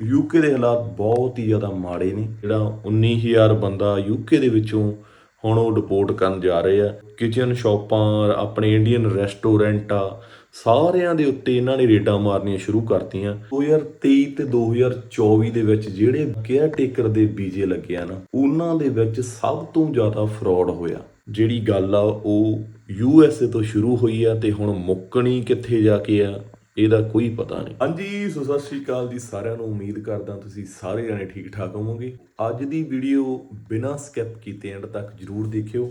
UK ਦੇ ਹਾਲਾਤ ਬਹੁਤ ਹੀ ਜ਼ਿਆਦਾ ਮਾੜੇ ਨੇ। ਜਿਹੜਾ 19000 ਬੰਦਾ ਯੂਕੇ ਦੇ ਵਿੱਚੋਂ ਹੁਣ ਉਹ ਡਿਪੋਰਟ ਕਰਨ ਜਾ ਰਹੇ ਆ। ਕਿਚਨ ਸ਼ਾਪਾਂ ਆਪਣੇ ਇੰਡੀਅਨ ਰੈਸਟੋਰੈਂਟ ਆ, ਸਾਰਿਆਂ ਦੇ ਉੱਤੇ ਇਹਨਾਂ ਨੇ ਰੇਡਾਂ ਮਾਰਨੀਆਂ ਸ਼ੁਰੂ ਕਰਤੀਆਂ। 2023 ਤੇ 2024 ਦੇ ਵਿੱਚ ਜਿਹੜੇ ਕੇਅਰ ਟੇਕਰ ਦੇ ਬੀਜੇ ਲੱਗੇ ਆ ਨਾ, ਉਹਨਾਂ ਦੇ ਵਿੱਚ ਸਭ ਤੋਂ ਜ਼ਿਆਦਾ ਫਰਾਡ ਹੋਇਆ। ਜਿਹੜੀ ਗੱਲ ਆ, ਉਹ ਯੂ ਐਸ ਏ ਤੋਂ ਸ਼ੁਰੂ ਹੋਈ ਆ ਤੇ ਹੁਣ ਮੁੱਕਣੀ ਕਿੱਥੇ ਜਾ ਕੇ ਆ? ਇਹਦਾ ਕੋਈ ਪਤਾ ਨਹੀਂ। ਹਾਂਜੀ, ਸੋ ਸਤਿ ਸ਼੍ਰੀ ਅਕਾਲ ਜੀ ਸਾਰਿਆਂ ਨੂੰ। ਉਮੀਦ ਕਰਦਾ ਤੁਸੀਂ ਸਾਰੇ ਜਣੇ ਠੀਕ ਠਾਕ ਹੋਵੋਗੇ। ਅੱਜ ਦੀ ਵੀਡੀਓ ਬਿਨਾਂ ਸਕਿਪ ਕੀਤੇ ਐਂਡ ਤੱਕ ਜਰੂਰ ਦੇਖਿਓ।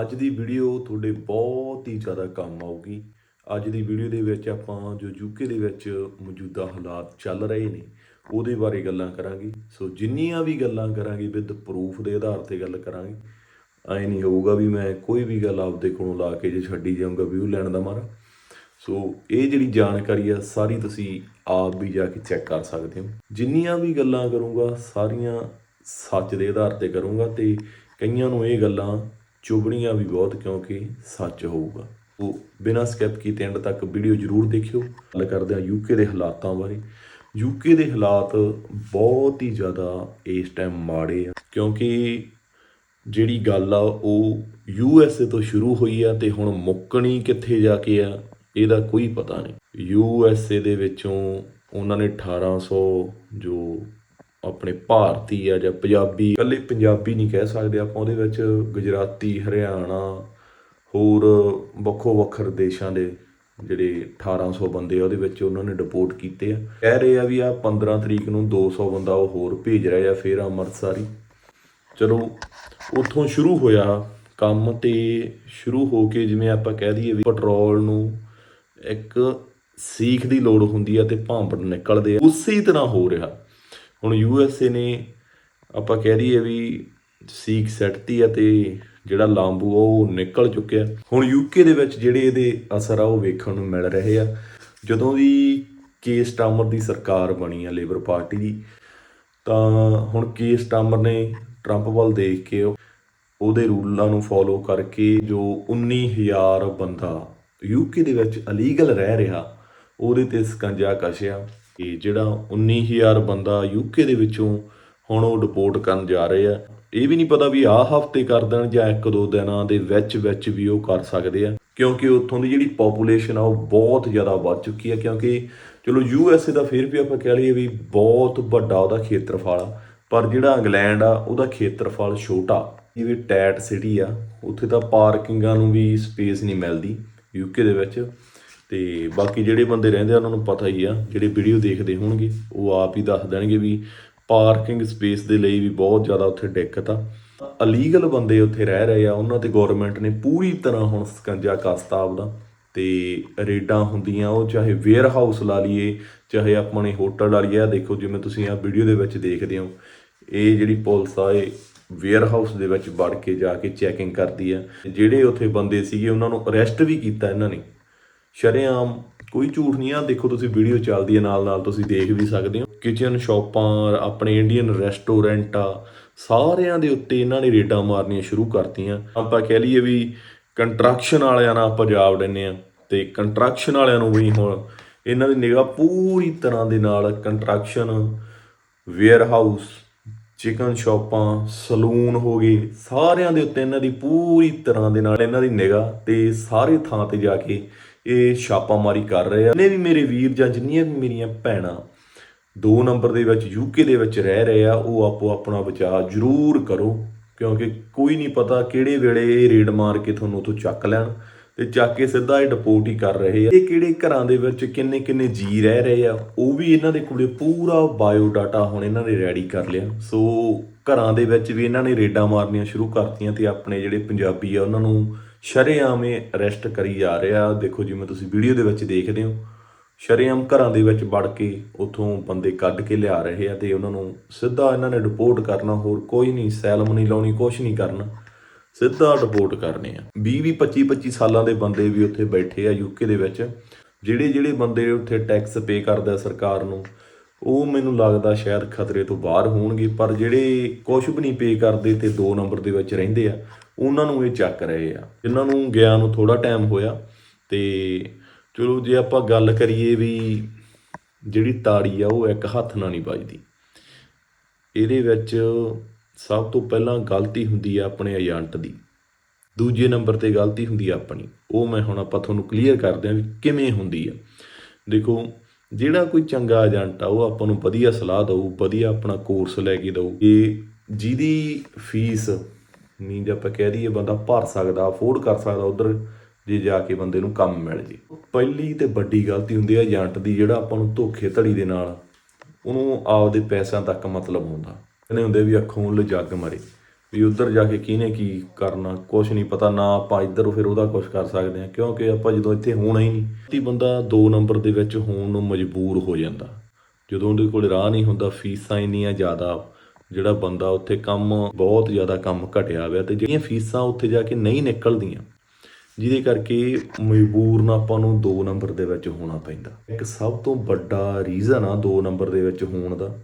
ਅੱਜ ਦੀ ਵੀਡੀਓ ਤੁਹਾਡੇ ਬਹੁਤ ਹੀ ਜ਼ਿਆਦਾ ਕੰਮ ਆਊਗੀ। ਅੱਜ ਦੀ ਵੀਡੀਓ ਦੇ ਵਿੱਚ ਆਪਾਂ ਜੋ ਯੂਕੇ ਦੇ ਵਿੱਚ ਮੌਜੂਦਾ ਹਾਲਾਤ ਚੱਲ ਰਹੇ ਨੇ, ਉਹਦੇ ਬਾਰੇ ਗੱਲਾਂ ਕਰਾਂਗੇ। ਸੋ ਜਿੰਨੀਆਂ ਵੀ ਗੱਲਾਂ ਕਰਾਂਗੇ ਵਿਦ ਪ੍ਰੂਫ ਦੇ ਆਧਾਰ ਤੇ ਗੱਲ ਕਰਾਂਗੇ। ਐ ਨਹੀਂ ਹੋਊਗਾ ਵੀ ਮੈਂ ਕੋਈ ਵੀ ਗੱਲ ਆਪਦੇ ਕੋਲੋਂ ਲਾ ਕੇ ਜੇ ਛੱਡੀ ਜਾਊਂਗਾ ਵਿਊ ਲੈਣ ਦਾ ਮਾਰਾ। ਸੋ ਇਹ ਜਿਹੜੀ ਜਾਣਕਾਰੀ ਆ, ਸਾਰੀ ਤੁਸੀਂ ਆਪ ਵੀ ਜਾ ਕੇ ਚੈੱਕ ਕਰ ਸਕਦੇ ਹੋ। ਜਿੰਨੀਆਂ ਵੀ ਗੱਲਾਂ ਕਰੂੰਗਾ, ਸਾਰੀਆਂ ਸੱਚ ਦੇ ਆਧਾਰ ਤੇ ਕਰੂੰਗਾ ਤੇ ਕਈਆਂ ਨੂੰ ਇਹ ਗੱਲਾਂ ਚੁਭਣੀਆਂ ਵੀ ਬਹੁਤ ਕਿਉਂਕਿ ਸੱਚ ਹੋਊਗਾ। ਉਹ ਬਿਨਾਂ ਸਕਿਪ ਕੀਤੇ ਐਂਡ ਤੱਕ ਵੀਡੀਓ ਜ਼ਰੂਰ ਦੇਖਿਓ। ਗੱਲ ਕਰਦੇ ਹਾਂ ਯੂਕੇ ਦੇ ਹਾਲਾਤਾਂ ਬਾਰੇ। ਯੂਕੇ ਦੇ ਹਾਲਾਤ ਬਹੁਤ ਹੀ ਜ਼ਿਆਦਾ ਇਸ ਟਾਈਮ ਮਾੜੇ ਆ। ਕਿਉਂਕਿ ਜਿਹੜੀ ਗੱਲ ਆ, ਉਹ ਯੂ ਐਸ ਏ ਤੋਂ ਸ਼ੁਰੂ ਹੋਈ ਆ ਤੇ ਹੁਣ ਮੁੱਕਣੀ ਕਿੱਥੇ ਜਾ ਕੇ ਆ? ਇਹਦਾ ਕੋਈ ਪਤਾ ਨਹੀਂ। ਯੂ ਐਸ ਏ ਦੇ ਵਿੱਚੋਂ ਉਹਨਾਂ ਨੇ 1800 ਜੋ ਆਪਣੇ ਭਾਰਤੀ ਆ ਜਾਂ ਪੰਜਾਬੀ, ਇਕੱਲੇ ਪੰਜਾਬੀ ਨਹੀਂ ਕਹਿ ਸਕਦੇ ਆਪਾਂ ਉਹਦੇ ਵਿੱਚ, ਗੁਜਰਾਤੀ, ਹਰਿਆਣਾ, ਹੋਰ ਵੱਖੋ ਵੱਖਰ ਦੇਸ਼ਾਂ ਦੇ ਜਿਹੜੇ 1800 ਬੰਦੇ ਆ ਉਹਦੇ ਵਿੱਚ ਉਹਨਾਂ ਨੇ ਡਿਪੋਰਟ ਕੀਤੇ ਆ। ਕਹਿ ਰਹੇ ਆ ਵੀ ਆ 15 ਤਰੀਕ ਨੂੰ 200 ਬੰਦਾ ਉਹ ਹੋਰ ਭੇਜ ਰਿਹਾ ਆ ਫੇਰ ਅੰਮ੍ਰਿਤਸਰੀ ਚਲੋ, ਉੱਥੋਂ ਸ਼ੁਰੂ ਹੋਇਆ ਕੰਮ ਤੇ ਸ਼ੁਰੂ ਹੋ ਕੇ ਜਿਵੇਂ ਆਪਾਂ ਕਹਿ ਦਈਏ ਵੀ ਪੈਟਰੋਲ ਨੂੰ ਇੱਕ ਸੀਖ ਦੀ ਲੋੜ ਹੁੰਦੀ ਆ ਤੇ ਭਾਂਪੜ ਨਿਕਲਦੇ ਆ। ਉਸੇ ਤਰ੍ਹਾਂ ਹੋ ਰਿਹਾ। ਹੁਣ ਯੂ ਐਸ ਏ ਨੇ ਆਪਾਂ ਕਹਿ ਦਈਏ ਵੀ ਸੀਖ ਸੈੱਟਤੀ ਆ ਤੇ ਜਿਹੜਾ ਲਾਂਬੂ ਆ, ਉਹ ਨਿਕਲ ਚੁੱਕਿਆ। ਹੁਣ ਯੂਕੇ ਦੇ ਵਿੱਚ ਜਿਹੜੇ ਇਹਦੇ ਅਸਰ ਆ, ਉਹ ਵੇਖਣ ਨੂੰ ਮਿਲ ਰਹੇ ਆ। ਜਦੋਂ ਦੀ ਕੇਸ ਟਾਮਰ ਦੀ ਸਰਕਾਰ ਬਣੀ ਆ ਲੇਬਰ ਪਾਰਟੀ ਦੀ, ਤਾਂ ਹੁਣ ਕੇਸ ਟਾਮਰ ਨੇ ਟਰੰਪ ਵੱਲ ਦੇਖ ਕੇ ਉਹਦੇ ਰੂਲਾਂ ਨੂੰ ਫੋਲੋ ਕਰਕੇ ਜੋ 19000 ਬੰਦਾ ਯੂਕੇ ਦੇ ਵਿੱਚ ਅਲੀਗਲ ਰਹਿ ਰਿਹਾ, ਉਹਦੇ ਤੇ ਸਕੰਜਾ ਕਸ਼ਿਆ ਕਿ ਜਿਹੜਾ 19000 ਬੰਦਾ ਯੂਕੇ ਦੇ ਵਿੱਚੋਂ ਹੁਣ ਉਹ ਡਿਪੋਰਟ ਕਰਨ ਜਾ ਰਹੇ ਆ। ਇਹ ਵੀ ਨਹੀਂ ਪਤਾ ਵੀ ਆਹ ਹਫ਼ਤੇ ਕਰ ਦੇਣ ਜਾਂ ਇੱਕ ਦੋ ਦਿਨਾਂ ਦੇ ਵਿੱਚ ਵਿੱਚ ਵੀ ਉਹ ਕਰ ਸਕਦੇ ਆ। ਕਿਉਂਕਿ ਉੱਥੋਂ ਦੀ ਜਿਹੜੀ ਪੋਪੂਲੇਸ਼ਨ ਆ ਉਹ ਬਹੁਤ ਜ਼ਿਆਦਾ ਵੱਧ ਚੁੱਕੀ ਆ, ਕਿਉਂਕਿ ਚਲੋ ਯੂ ਐਸ ਏ ਦਾ ਫਿਰ ਵੀ ਆਪਾਂ ਕਹਿ ਲਈਏ ਵੀ ਬਹੁਤ ਵੱਡਾ ਉਹਦਾ ਖੇਤਰਫਲ ਆ, ਪਰ ਜਿਹੜਾ ਇੰਗਲੈਂਡ ਆ, ਉਹਦਾ ਖੇਤਰਫਲ ਛੋਟਾ। ਜਿਵੇਂ ਟੈਟ ਸਿਟੀ ਆ, ਉੱਥੇ ਤਾਂ ਪਾਰਕਿੰਗਾਂ ਨੂੰ ਵੀ ਸਪੇਸ ਨਹੀਂ ਮਿਲਦੀ। ਯੂਕੇ ਦੇ ਵਿੱਚ। ਤੇ ਬਾਕੀ ਜਿਹੜੇ ਬੰਦੇ ਰਹਿੰਦੇ ਆ, ਉਹਨਾਂ ਨੂੰ ਪਤਾ ਹੀ ਆ, ਜਿਹੜੇ ਵੀਡੀਓ ਦੇਖਦੇ ਹੋਣਗੇ, ਉਹ ਆਪ ਹੀ ਦੱਸ ਦੇਣਗੇ ਵੀ ਪਾਰਕਿੰਗ ਸਪੇਸ ਦੇ ਲਈ ਵੀ ਬਹੁਤ ਜ਼ਿਆਦਾ ਉੱਥੇ ਦਿੱਕਤ ਆ। ਅਲੀਗਲ ਬੰਦੇ ਉੱਥੇ ਰਹਿ ਰਹੇ ਆ, ਉਹਨਾਂ ਤੇ ਗਵਰਨਮੈਂਟ ਨੇ ਪੂਰੀ ਤਰ੍ਹਾਂ ਹੁਣ ਸਕੰਜਾ ਕਸਤਾ ਆਪਦਾ। ਤੇ ਰੇਡਾਂ ਹੁੰਦੀਆਂ, ਉਹ ਚਾਹੇ ਵੇਅਰ ਹਾਊਸ ਲਾ ਲਈਏ, ਚਾਹੇ ਆਪਣੇ ਹੋਟਲ ਲਾ ਲਈਏ, ਆਹ ਦੇਖੋ ਜਿਵੇਂ ਤੁਸੀਂ ਆ ਵੀਡੀਓ ਦੇ ਵਿੱਚ ਦੇਖਦੇ ਹੋ, ਇਹ ਜਿਹੜੀ ਪੁਲਿਸ ਆ, ਇਹ ਵੇਅਰਹਾਊਸ ਦੇ ਵਿੱਚ ਵੜ ਕੇ ਜਾ ਕੇ ਚੈਕਿੰਗ ਕਰਦੀ ਆ। ਜਿਹੜੇ ਉੱਥੇ ਬੰਦੇ ਸੀਗੇ, ਉਹਨਾਂ ਨੂੰ ਅਰੈਸਟ ਵੀ ਕੀਤਾ ਇਹਨਾਂ ਨੇ। ਸ਼ਰੇਆਮ ਕੋਈ ਝੂਠ ਨਹੀਂ ਆ, ਦੇਖੋ ਤੁਸੀਂ ਵੀਡੀਓ ਚੱਲਦੀ ਹੈ ਨਾਲ ਨਾਲ ਤੁਸੀਂ ਦੇਖ ਵੀ ਸਕਦੇ ਹੋ। ਕਿਚਨ ਸ਼ਾਪਾਂ ਆਪਣੇ ਇੰਡੀਅਨ ਰੈਸਟੋਰੈਂਟ ਆ, ਸਾਰਿਆਂ ਦੇ ਉੱਤੇ ਇਹਨਾਂ ਨੇ ਰੇਡਾਂ ਮਾਰਨੀਆਂ ਸ਼ੁਰੂ ਕਰਤੀਆਂ। ਆਪਾਂ ਕਹਿ ਲਈਏ ਵੀ ਕੰਸਟਰਕਸ਼ਨ ਵਾਲਿਆਂ ਨਾਲ ਆਪਾਂ ਜਾ ਵੜਨੇ ਆ ਤੇ ਕੰਸਟਰਕਸ਼ਨ ਵਾਲਿਆਂ ਨੂੰ ਵੀ ਹੁਣ ਇਹਨਾਂ ਦੀ ਨਿਗਾਹ ਪੂਰੀ ਤਰ੍ਹਾਂ ਦੇ ਨਾਲ ਕੰਸਟਰਕਸ਼ਨ ਵੇਅਰ ਹਾਊਸ ਚਿਕਨ ਸ਼ਾਪਾਂ, ਸਲੂਨ ਹੋ ਗਏ, ਸਾਰਿਆਂ ਦੇ ਉੱਤੇ ਇਹਨਾਂ ਦੀ ਪੂਰੀ ਤਰ੍ਹਾਂ ਦੇ ਨਾਲ ਇਹਨਾਂ ਦੀ ਨਿਗਾਹ ਤੇ ਸਾਰੇ ਥਾਂ ਤੇ ਜਾ ਕੇ ਇਹ ਛਾਪਾਮਾਰੀ ਕਰ ਰਹੇ ਆ। ਨੇ ਵੀ ਮੇਰੇ ਵੀਰ ਜਾਂ ਜਿੰਨੀਆਂ ਵੀ ਮੇਰੀਆਂ ਭੈਣਾਂ ਦੋ ਨੰਬਰ ਦੇ ਵਿੱਚ ਯੂਕੇ ਦੇ ਵਿੱਚ ਰਹਿ ਰਹੇ ਆ, ਉਹ ਆਪੋ ਆਪਣਾ ਬਚਾਅ ਜ਼ਰੂਰ ਕਰੋ, ਕਿਉਂਕਿ ਕੋਈ ਨਹੀਂ ਪਤਾ ਕਿਹੜੇ ਵੇਲੇ ਇਹ ਰੇਡ ਮਾਰ ਕੇ ਤੁਹਾਨੂੰ ਉੱਥੋਂ ਚੱਕ ਲੈਣ। ਤੇ ਚੱਕ ਕੇ ਸਿੱਧਾ ਇਹ ਡਿਪੋਰਟ ਹੀ ਕਰ ਰਹੇ ਆ। ਇਹ ਕਿਹੜੇ ਘਰਾਂ ਦੇ ਵਿੱਚ ਕਿੰਨੇ ਕਿੰਨੇ ਜੀ ਰਹਿ ਰਹੇ ਆ, ਉਹ ਵੀ ਇਹਨਾਂ ਦੇ ਕੋਲੇ ਪੂਰਾ ਬਾਇਓ ਡਾਟਾ ਹੁਣ ਇਹਨਾਂ ਨੇ ਰੈਡੀ ਕਰ ਲਿਆ। ਸੋ ਘਰਾਂ ਦੇ ਵਿੱਚ ਵੀ ਇਹਨਾਂ ਨੇ ਰੇਡਾਂ ਮਾਰਨੀਆਂ ਸ਼ੁਰੂ ਕਰਤੀਆਂ ਤੇ ਆਪਣੇ ਜਿਹੜੇ ਪੰਜਾਬੀ ਆ, ਉਹਨਾਂ ਨੂੰ ਸ਼ਰੇਆਮ ਇਹ ਅਰੈਸਟ ਕਰੀ ਜਾ ਰਿਹਾ। ਦੇਖੋ ਜਿਵੇਂ ਤੁਸੀਂ ਵੀਡੀਓ ਦੇ ਵਿੱਚ ਦੇਖਦੇ ਹੋ, ਸ਼ਰੇਆਮ ਘਰਾਂ ਦੇ ਵਿੱਚ ਵੜ ਕੇ ਉਥੋਂ ਬੰਦੇ ਕੱਢ ਕੇ ਲਿਆ ਰਹੇ ਆ ਤੇ ਉਹਨਾਂ ਨੂੰ ਸਿੱਧਾ ਇਹਨਾਂ ਨੇ ਰਿਪੋਰਟ ਕਰਨਾ, ਹੋਰ ਕੋਈ ਨਹੀਂ, ਸੈਲਮ ਨਹੀਂ ਲਾਉਣੀ ਕੁਝ ਨਹੀਂ ਕਰਨਾ। ਸਿੱਧਾ ਡਿਪੋਰਟ ਕਰਨੇ ਆ। 20 20 25 25 ਸਾਲਾਂ ਦੇ ਬੰਦੇ ਵੀ ਉੱਥੇ ਬੈਠੇ ਆ ਯੂਕੇ ਦੇ ਵਿੱਚ। ਜਿਹੜੇ ਜਿਹੜੇ ਬੰਦੇ ਉੱਥੇ ਟੈਕਸ ਪੇ ਕਰਦਾ ਸਰਕਾਰ ਨੂੰ, ਉਹ ਮੈਨੂੰ ਲੱਗਦਾ ਸ਼ਾਇਦ ਖਤਰੇ ਤੋਂ ਬਾਹਰ ਹੋਣਗੇ, ਪਰ ਜਿਹੜੇ ਕੁਝ ਵੀ ਨਹੀਂ ਪੇ ਕਰਦੇ ਤੇ 2 ਨੰਬਰ ਦੇ ਵਿੱਚ ਰਹਿੰਦੇ ਆ, ਉਹਨਾਂ ਨੂੰ ਇਹ ਚੱਕ ਰਹੇ ਆ। ਜਿਨ੍ਹਾਂ ਨੂੰ ਗਿਆ ਨੂੰ ਥੋੜਾ ਟਾਈਮ ਹੋਇਆ ਤੇ ਚਲੋ ਜੇ ਆਪਾਂ ਗੱਲ ਕਰੀਏ ਵੀ ਜਿਹੜੀ ਤਾੜੀ ਆ, ਉਹ ਇੱਕ ਹੱਥ ਨਾਲ ਨਹੀਂ ਵੱਜਦੀ। ਇਹਦੇ ਵਿੱਚ ਸਭ ਤੋਂ ਪਹਿਲਾਂ ਗਲਤੀ ਹੁੰਦੀ ਆ ਆਪਣੇ ਏਜੰਟ ਦੀ। ਦੂਜੇ ਨੰਬਰ ਤੇ ਗਲਤੀ ਹੁੰਦੀ ਆ ਆਪਣੀ। ਉਹ ਮੈਂ ਹੁਣ ਆਪਾਂ ਤੁਹਾਨੂੰ ਕਲੀਅਰ ਕਰਦੇ ਹਾਂ ਵੀ ਕਿਵੇਂ ਹੁੰਦੀ ਆ। ਦੇਖੋ, ਜਿਹੜਾ ਕੋਈ ਚੰਗਾ ਏਜੰਟ ਆ, ਉਹ ਆਪਾਂ ਨੂੰ ਵਧੀਆ ਸਲਾਹ ਦਊ, ਵਧੀਆ ਆਪਣਾ ਕੋਰਸ ਲੈ ਕੇ ਦਊ ਕਿ ਜਿਹਦੀ ਫੀਸ ਨਹੀਂ ਜੇ ਆਪਾਂ ਕਹਿ ਦਈਏ ਬੰਦਾ ਭਰ ਸਕਦਾ ਅਫੋਰਡ ਕਰ ਸਕਦਾ, ਉਧਰ ਜੇ ਜਾ ਕੇ ਬੰਦੇ ਨੂੰ ਕੰਮ ਮਿਲ ਜੇ। ਪਹਿਲੀ ਤੇ ਵੱਡੀ ਗਲਤੀ ਹੁੰਦੀ ਹੈ ਏਜੰਟ ਦੀ, ਜਿਹੜਾ ਆਪਾਂ ਨੂੰ ਧੋਖੇ ਧੜੀ ਦੇ ਨਾਲ ਉਹਨੂੰ ਆਪਦੇ ਪੈਸਿਆਂ ਤੱਕ ਮਤਲਬ ਹੁੰਦਾ। ਕਹਿੰਦੇ ਹੁੰਦੇ ਵੀ ਅੱਖੋਂ ਉੱਲ ਜੱਗ ਮਰੇ। ਵੀ ਉੱਧਰ ਜਾ ਕੇ ਕਿਹਨੇ ਕੀ ਕਰਨਾ ਕੁਝ ਨਹੀਂ ਪਤਾ, ਨਾ ਆਪਾਂ ਇੱਧਰ ਫਿਰ ਉਹਦਾ ਕੁਝ ਕਰ ਸਕਦੇ ਹਾਂ, ਕਿਉਂਕਿ ਆਪਾਂ ਜਦੋਂ ਇੱਥੇ ਹੋਣਾ ਹੀ ਨਹੀਂ, ਤੇ ਬੰਦਾ 2 ਨੰਬਰ ਦੇ ਵਿੱਚ ਹੋਣ ਨੂੰ ਮਜਬੂਰ ਹੋ ਜਾਂਦਾ। ਜਦੋਂ ਉਹਦੇ ਕੋਲ ਰਾਹ ਨਹੀਂ ਹੁੰਦਾ, ਫੀਸਾਂ ਇੰਨੀਆਂ ਜ਼ਿਆਦਾ, ਜਿਹੜਾ ਬੰਦਾ ਉੱਥੇ ਕੰਮ, ਬਹੁਤ ਜ਼ਿਆਦਾ ਕੰਮ ਘਟਿਆ ਹੋਇਆ, ਤੇ ਜਿਹੜੀਆਂ ਫੀਸਾਂ ਉੱਥੇ ਜਾ ਕੇ ਨਹੀਂ ਨਿਕਲਦੀਆਂ, ਜਿਹਦੇ ਕਰਕੇ ਮਜਬੂਰ ਨਾ ਆਪਾਂ ਨੂੰ 2 ਨੰਬਰ ਦੇ ਵਿੱਚ ਹੋਣਾ ਪੈਂਦਾ। ਇੱਕ ਸਭ ਤੋਂ ਵੱਡਾ ਰੀਜ਼ਨ ਆ 2 ਨੰਬਰ ਦੇ ਵਿੱਚ ਹੋਣ ਦਾ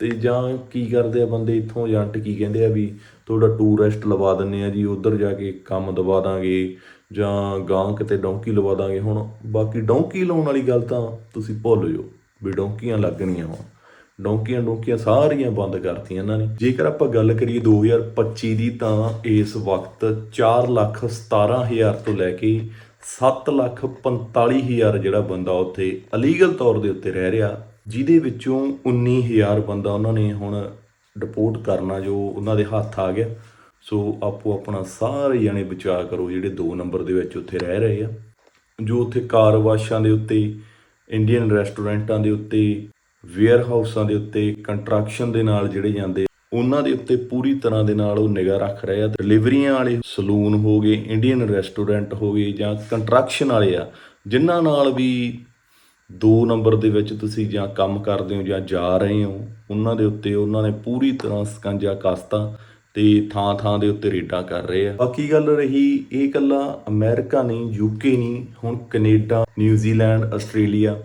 ਅਤੇ ਜਾਂ ਕੀ ਕਰਦੇ ਆ ਬੰਦੇ ਇੱਥੋਂ ਏਜੰਟ ਕੀ ਕਹਿੰਦੇ ਆ ਵੀ ਤੁਹਾਡਾ ਟੂਰਿਸਟ ਲਵਾ ਦਿੰਦੇ ਆ ਜੀ, ਉੱਧਰ ਜਾ ਕੇ ਕੰਮ ਦਵਾ ਦਾਂਗੇ ਜਾਂ ਗਾਂ ਕਿਤੇ ਡੌਂਕੀ ਲਵਾ ਦਾਂਗੇ। ਹੁਣ ਬਾਕੀ ਡੌਂਕੀ ਲਾਉਣ ਵਾਲੀ ਗੱਲ ਤਾਂ ਤੁਸੀਂ ਭੁੱਲ ਜਾਓ ਵੀ ਡੌਂਕੀਆਂ ਲੱਗਣੀਆਂ ਵਾ। ਡੌਂਕੀਆਂ ਡੌਂਕੀਆਂ ਸਾਰੀਆਂ ਬੰਦ ਕਰਤੀਆਂ ਇਹਨਾਂ ਨੇ। ਜੇਕਰ ਆਪਾਂ ਗੱਲ ਕਰੀਏ 2025 ਦੀ ਤਾਂ ਇਸ ਵਕਤ 4 ਲੱਖ 17 ਹਜ਼ਾਰ ਤੋਂ ਲੈ ਕੇ 7 ਲੱਖ 45 ਹਜ਼ਾਰ ਜਿਹੜਾ ਬੰਦਾ ਉੱਥੇ ਅਲੀਗਲ ਤੌਰ ਦੇ ਉੱਤੇ ਰਹਿ ਰਿਹਾ। ਜਿਹਦੇ ਵਿੱਚੋਂ 19000 ਬੰਦਾ ਉਹਨਾਂ ਨੇ ਹੁਣ ਡਿਪੋਰਟ ਕਰਨਾ ਜੋ ਉਹਨਾਂ ਦੇ ਹੱਥ ਆ ਗਿਆ। ਸੋ ਆਪੋ ਆਪਣਾ ਸਾਰੇ ਜਣੇ ਬਚਾ ਕਰੋ ਜਿਹੜੇ 2 ਨੰਬਰ ਦੇ ਵਿੱਚ ਉੱਥੇ ਰਹਿ ਰਹੇ ਆ। ਜੋ ਉੱਥੇ ਕਾਰਵਾਸ਼ਾਂ ਦੇ ਉੱਤੇ ਇੰਡੀਅਨ ਰੈਸਟੋਰੈਂਟਾਂ ਦੇ ਉੱਤੇ ਵੇਅਰ ਹਾਊਸਾਂ ਦੇ ਉੱਤੇ ਕੰਸਟਰਕਸ਼ਨ ਦੇ ਨਾਲ ਜਿਹੜੇ ਜਾਂਦੇ ਉਹਨਾਂ ਦੇ ਉੱਤੇ ਪੂਰੀ ਤਰ੍ਹਾਂ ਦੇ ਨਾਲ ਉਹ ਨਿਗਾਹ ਰੱਖ ਰਹੇ ਆ। ਡਿਲੀਵਰੀਆਂ ਵਾਲੇ ਸਲੂਨ ਹੋ ਗਏ ਇੰਡੀਅਨ ਰੈਸਟੋਰੈਂਟ ਹੋ ਗਏ ਜਾਂ ਕੰਸਟਰਕਸ਼ਨ ਵਾਲੇ ਆ, ਜਿਨ੍ਹਾਂ ਨਾਲ ਵੀ ਦੋ ਨੰਬਰ ਦੇ ਵਿੱਚ ਤੁਸੀਂ ਜਾਂ ਕੰਮ ਕਰਦੇ ਹੋ ਜਾਂ ਜਾ ਰਹੇ ਹੋ, ਉਹਨਾਂ ਦੇ ਉੱਤੇ ਉਹਨਾਂ ਨੇ ਪੂਰੀ ਤਰ੍ਹਾਂ ਸਕੰਜਾ ਕਾਸਤਾ ਤੇ ਥਾਂ ਥਾਂ ਦੇ ਉੱਤੇ ਰੇਡਾਂ ਕਰ ਰਹੇ ਆ। ਬਾਕੀ ਗੱਲ ਰਹੀ ਇਹ ਕੱਲਾ ਅਮਰੀਕਾ ਨਹੀਂ ਯੂਕੇ ਨਹੀਂ, ਹੁਣ ਕੈਨੇਡਾ, ਨਿਊਜ਼ੀਲੈਂਡ, ਆਸਟ੍ਰੇਲੀਆ,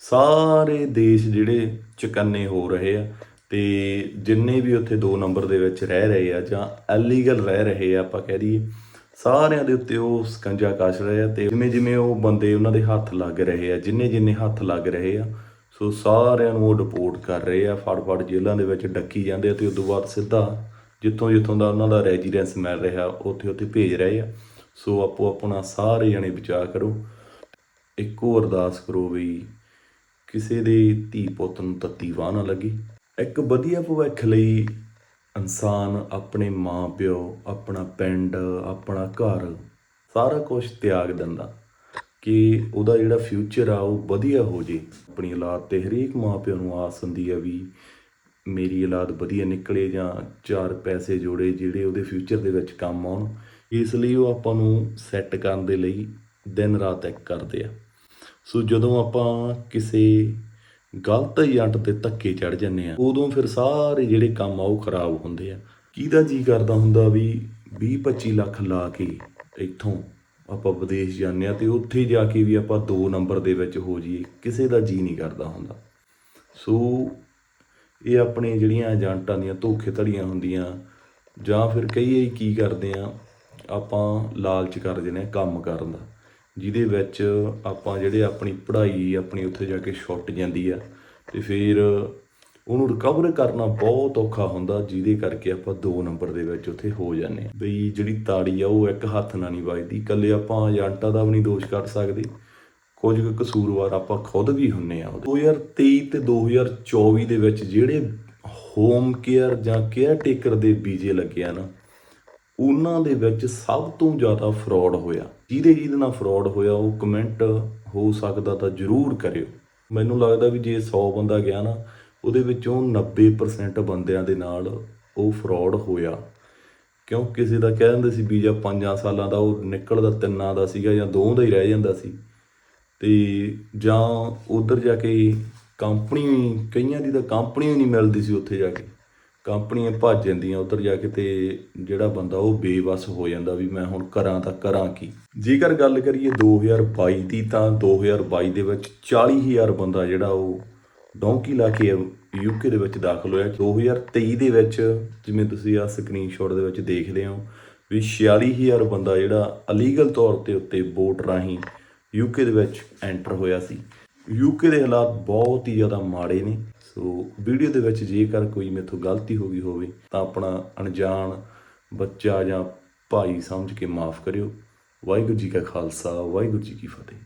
ਸਾਰੇ ਦੇਸ਼ ਜਿਹੜੇ ਚਕੰਨੇ ਹੋ ਰਹੇ ਆ ਤੇ ਜਿੰਨੇ ਵੀ ਉੱਥੇ 2 ਨੰਬਰ ਦੇ ਵਿੱਚ ਰਹਿ ਰਹੇ ਆ ਜਾਂ ਇਲੀਗਲ ਰਹਿ ਰਹੇ ਆ ਆਪਾਂ ਕਹਿ ਦਈਏ ਸਾਰਿਆਂ ਦੇ ਉੱਤੇ ਉਹ ਸਕੰਜਾ ਕਸ਼ ਰਹੇ ਆ ਤੇ ਜਿਵੇਂ ਜਿਵੇਂ ਉਹ ਬੰਦੇ ਉਹਨਾਂ ਦੇ ਹੱਥ ਲੱਗ ਰਹੇ ਆ, ਜਿੰਨੇ ਜਿੰਨੇ ਹੱਥ ਲੱਗ ਰਹੇ ਆ, ਸੋ ਸਾਰਿਆਂ ਨੂੰ ਉਹ ਡਿਪੋਰਟ ਕਰ ਰਹੇ ਆ, ਫੜ ਫੜ ਜੇਲ੍ਹਾਂ ਦੇ ਵਿੱਚ ਡੱਕੀ ਜਾਂਦੇ ਆ ਤੇ ਉਦੋਂ ਬਾਅਦ ਸਿੱਧਾ ਜਿੱਥੋਂ ਜਿੱਥੋਂ ਦਾ ਉਹਨਾਂ ਦਾ ਰੈਜ਼ੀਡੈਂਸ ਮਿਲ ਰਿਹਾ, ਉੱਥੇ ਉੱਥੇ ਭੇਜ ਰਹੇ ਆ। ਸੋ ਆਪੋ ਆਪਣਾ ਸਾਰੇ ਜਣੇ ਵਿਚਾਰ ਕਰੋ। ਇੱਕੋ ਅਰਦਾਸ ਕਰੋ ਵੀ ਕਿਸੇ ਦੇ ਧੀ ਪੁੱਤ ਨੂੰ ਤੱਤੀ ਵਾਹ ਨਾ ਲੱਗੀ। ਇੱਕ ਵਧੀਆ ਭਵਿੱਖ ਲਈ ਇਨਸਾਨ, ਆਪਣੇ ਮਾਂ-ਪਿਓ, ਆਪਣਾ ਪਿੰਡ, ਆਪਣਾ ਘਰ, ਸਾਰਾ ਕੁਝ ਤਿਆਗ ਦਿੰਦਾ ਕਿ ਉਹਦਾ ਜਿਹੜਾ ਫਿਊਚਰ ਆ, ਉਹ ਵਧੀਆ ਹੋ ਜੇ। ਆਪਣੀ ਔਲਾਦ ਤੇ ਹਰੇਕ ਮਾਂ-ਪਿਓ ਨੂੰ ਆਸ ਹੁੰਦੀ ਆ ਵੀ ਮੇਰੀ ਔਲਾਦ ਵਧੀਆ ਨਿਕਲੇ ਜਾਂ ਚਾਰ ਪੈਸੇ ਜੋੜੇ ਜਿਹੜੇ ਉਹਦੇ ਫਿਊਚਰ ਦੇ ਵਿੱਚ ਕੰਮ ਆਉਣ। ਇਸ ਲਈ ਉਹ ਆਪਾਂ ਨੂੰ ਸੈੱਟ ਕਰਨ ਦੇ ਲਈ ਦਿਨ ਰਾਤ ਇੱਕ ਕਰਦੇ ਆ। ਸੋ ਜਦੋਂ ਆਪਾਂ ਕਿਸੇ ਗਲਤ ਏਜੰਟ ਤੇ ਧੱਕੇ ਚੜ ਜੰਨੇ ਆ। ਉਦੋਂ ਫਿਰ ਸਾਰੇ ਜਿਹੜੇ ਕੰਮ ਆ, ਉਹ ਖਰਾਬ ਹੁੰਦੇ ਆ। ਕਿਹਦਾ ਜੀ ਕਰਦਾ ਹੁੰਦਾ ਵੀ 20 25 ਲੱਖ ਲਾ ਕੇ ਇੱਥੋਂ ਆਪਾਂ ਵਿਦੇਸ਼ ਜਾਂਦੇ ਆ ਤੇ ਉੱਥੇ ਜਾ ਕੇ ਵੀ ਆਪਾਂ 2 ਨੰਬਰ ਦੇ ਵਿੱਚ ਹੋ ਜਾਈਏ। ਕਿਸੇ ਦਾ ਜੀ ਨਹੀਂ ਕਰਦਾ ਹੁੰਦਾ। ਸੋ ਇਹ ਆਪਣੇ ਜਿਹੜੀਆਂ ਏਜੰਟਾਂ ਦੀਆਂ ਧੋਖੇ ਧੜੀਆਂ ਹੁੰਦੀਆਂ, ਜਾਂ ਫਿਰ ਕਈ ਕੀ ਕਰਦੇ ਆ, ਆਪਾਂ ਲਾਲਚ ਕਰ ਜਾਂਦੇ ਆ ਕੰਮ ਕਰਨ ਦਾ। ਜਿਹਦੇ ਵਿੱਚ ਆਪਾਂ ਜਿਹੜੇ ਆਪਣੀ ਪੜ੍ਹਾਈ ਆਪਣੀ ਉੱਥੇ ਜਾ ਕੇ ਛੁੱਟ ਜਾਂਦੀ ਆ ਤੇ ਫਿਰ ਉਹਨੂੰ ਰਿਕਵਰ ਕਰਨਾ ਬਹੁਤ ਔਖਾ ਹੁੰਦਾ, ਜਿਹਦੇ ਕਰਕੇ ਆਪਾਂ 2 ਨੰਬਰ ਦੇ ਵਿੱਚ ਉੱਥੇ ਹੋ ਜਾਂਦੇ ਆ ਬਈ ਜਿਹੜੀ ਤਾੜੀ ਆ, ਉਹ ਇੱਕ ਹੱਥ ਨਾਲ ਨਹੀਂ ਵੱਜਦੀ। ਇਕੱਲੇ ਆਪਾਂ ਏਜੰਟਾਂ ਦਾ ਵੀ ਨਹੀਂ ਦੋਸ਼ ਕਰ ਸਕਦੇ। ਕੁਝ ਕੁ ਕਸੂਰਵਾਰ ਆਪਾਂ ਖੁਦ ਵੀ ਹੁੰਨੇ ਆ 2023 ਤੇ 2024 ਦੇ ਵਿੱਚ ਜਿਹੜੇ ਹੋਮ ਕੇਅਰ ਜਾਂ ਕੇਅਰ ਟੇਕਰ ਦੇ ਬੀਜੇ ਲੱਗੇ ਆ ਨਾ, ਉਹਨਾਂ ਦੇ ਵਿੱਚ ਸਭ ਤੋਂ ਜ਼ਿਆਦਾ ਫਰਾਡ ਹੋਇਆ। ਜਿਹਦੇ ਜਿਹਦੇ ਨਾਲ ਫਰਾਡ ਹੋਇਆ, ਉਹ ਕਮੈਂਟ ਹੋ ਸਕਦਾ ਤਾਂ ਜ਼ਰੂਰ ਕਰਿਓ। ਮੈਨੂੰ ਲੱਗਦਾ ਵੀ ਜੇ 100 ਬੰਦਾ ਗਿਆ ਨਾ, ਉਹਦੇ ਵਿੱਚੋਂ 90% ਬੰਦਿਆਂ ਦੇ ਨਾਲ ਉਹ ਫਰਾਡ ਹੋਇਆ। ਕਿਉਂ? ਕਿਸੇ ਦਾ ਕਹਿ ਦਿੰਦੇ ਸੀ ਵੀਜ਼ਾ 5 ਸਾਲਾਂ ਦਾ ਉਹ ਨਿਕਲਦਾ ਤਿੰਨਾਂ ਦਾ ਸੀਗਾ ਜਾਂ ਦੋ ਦਾ ਹੀ ਰਹਿ ਜਾਂਦਾ ਸੀ। ਤੇ ਜਾਂ ਉਧਰ ਜਾ ਕੇ ਕੰਪਨੀ, ਕਈਆਂ ਦੀ ਤਾਂ ਕੰਪਨੀ ਨਹੀਂ ਮਿਲਦੀ ਸੀ ਉੱਥੇ ਜਾ ਕੇ। ਕੰਪਨੀਆਂ ਭੱਜ ਜਾਂਦੀਆਂ ਉਧਰ ਜਾ ਕੇ ਤੇ ਜਿਹੜਾ ਬੰਦਾ ਉਹ ਬੇਵਸ ਹੋ ਜਾਂਦਾ ਵੀ ਮੈਂ ਹੁਣ ਕਰਾਂ ਤਾਂ ਕਰਾਂ ਕੀ। ਜੇਕਰ ਗੱਲ ਕਰੀਏ 2022 ਦੀ ਤਾਂ 2022 ਦੇ ਵਿੱਚ 40000 ਬੰਦਾ ਜਿਹੜਾ ਉਹ ਡੌਂਕੀ ਲਾ ਕੇ ਯੂਕੇ ਦੇ ਵਿੱਚ ਦਾਖਲ ਹੋਇਆ। 2023 ਦੇ ਵਿੱਚ ਜਿਵੇਂ ਤੁਸੀਂ ਆ ਸਕਰੀਨਸ਼ਾਟ ਦੇ ਵਿੱਚ ਦੇਖਦੇ ਹੋ ਵੀ 46000 ਬੰਦਾ ਜਿਹੜਾ ਅਲੀਗਲ ਤੌਰ ਤੇ ਉੱਤੇ ਵੋਟ ਰਾਹੀਂ ਯੂਕੇ ਦੇ ਵਿੱਚ ਐਂਟਰ ਹੋਇਆ ਸੀ। ਯੂਕੇ ਦੇ ਹਾਲਾਤ ਬਹੁਤ ਹੀ ਜ਼ਿਆਦਾ ਮਾੜੇ ਨੇ। ਸੋ ਵੀਡੀਓ ਦੇ ਵਿੱਚ ਜੇਕਰ ਕੋਈ ਮੇਥੋਂ ਗਲਤੀ ਹੋ ਗਈ ਹੋਵੇ, ਤਾਂ ਆਪਣਾ ਅਣਜਾਣ ਬੱਚਾ ਜਾਂ ਭਾਈ ਸਮਝ ਕੇ ਮਾਫ ਕਰਿਓ। ਵਾਹਿਗੁਰੂ ਜੀ ਕਾ ਖਾਲਸਾ, ਵਾਹਿਗੁਰੂ ਜੀ ਕੀ ਫਤਿਹ।